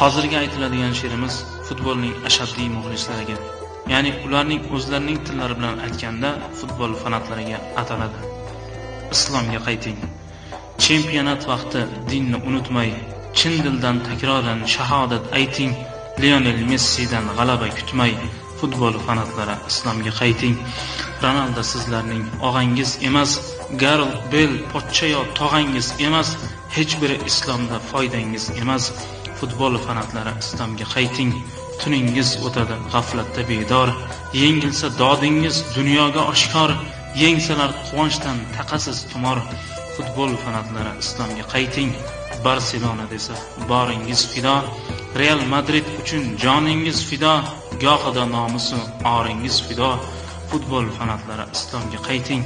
hozirgi aytiladigan she'rimiz futbolning ashaddiy muxlislariga ya'ni ularning o'zlarining tillari bilan aytganda futbol fanatlariga ataladi. Islomga qayting. Chempionat vaqti dinni unutmay chin dildan takroran shahodat ayting. Lionel messidan g'alaba kutmay futbol fanatlari islomga qayting. Ronaldo sizlarning og'angiz emas garl bel pochcha yo tog'angiz emas hech biri islomda foydangiz emas. Futbol fanatlari islomga qayting. Tuningiz o'tadi g'aflatda bedor yengilsa dodingiz dunyoga oshkor. Yengsalar quvonchdan taqasiz tumor. Futbol fanatlari islomga qayting. Barselona desa boringiz fido. Real madrid uchun joningiz fido. Gohida nomusi oringiz fido. Futbol fanatlari islomga qayting.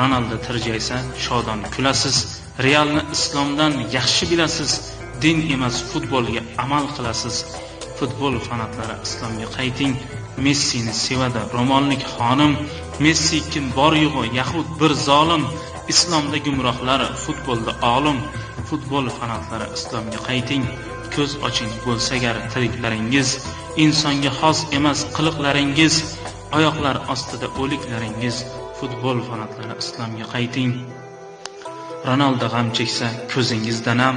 Ronaldo tirjaysa shodon kulasiz. Realni islomdan yaxshi bilasiz. Din emas futbolga amal qilasiz. Futbol fanatlari islomga qayting. Messini sevadi romanlik xonim. Messi kim bor yo'g'i yahud bir zolim. Islomda gumrohlar futbolda olim. Futbol fanatlari islomga qayting. Ko'z oching bo'lsagar tiriklaringiz. Insonga xos emas qiliqlaringiz. Oyoqlar ostida o'liklaringiz. Futbol fanatlari islomga qayting. Ronaldo g'am cheksa ko'zingizda nam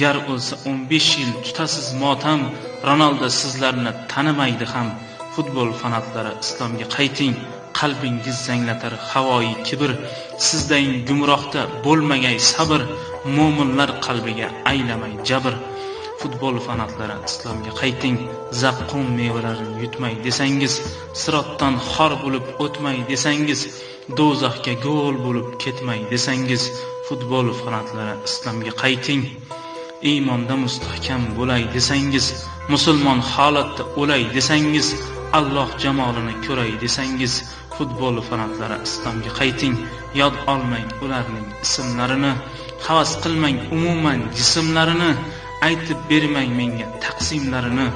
gar o'lsa 15 yil tutasiz motam ronaldo sizlarni tanimaydi ham. Futbol fanatlari islomga qayting qalbingiz zanglatar havoyi kibr. Sizdan gumrohda bo'lmagay sabr mo'minlar qalbiga aylamay jabr. Futbol fanatlari islomga qayting zaqqum mevalarini yutmay desangiz sirotdan xor bo'lib o'tmay desangiz do'zaxga go'l bo'lib ketmay desangiz futbol fanatlari islomga qayting. Iymonda mustahkam bo'lay desangiz musulmon holatda o'lay desangiz alloh jamolini ko'ray desangiz futbol fanatlari islomga qayting yod olmang ularning ismlarini havas qilmang umuman jismlarini aytib bermang menga taqsimlarini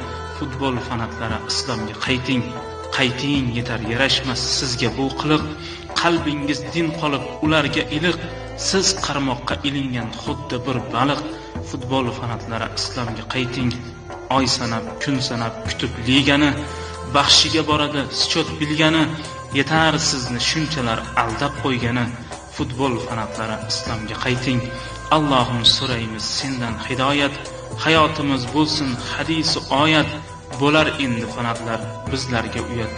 futbol fanatlari islomga qayting. Qayting yetar yarashmas sizga bu qiliq. Qalbingiz din qolib ularga iliq. Siz qarmoqqa ilingan xuddi bir baliq. Futbol fanatlari islomga qayting. Oy sanab kun sanab kutib ligani baxshiga boradi schyot bilgani yetar sizni shunchalar aldab qo'ygani. Futbol fanatlari islomga qayting. Allohim so'raymiz sendan hidoyat hayotimiz bo'lsin hadisi oyat. Bo'lar endi fanatlar bizlarga uyat.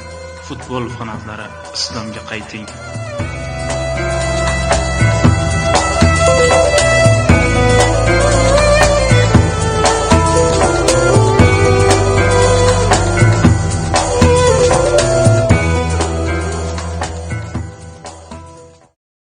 Futbol fanatlari islomga qayting.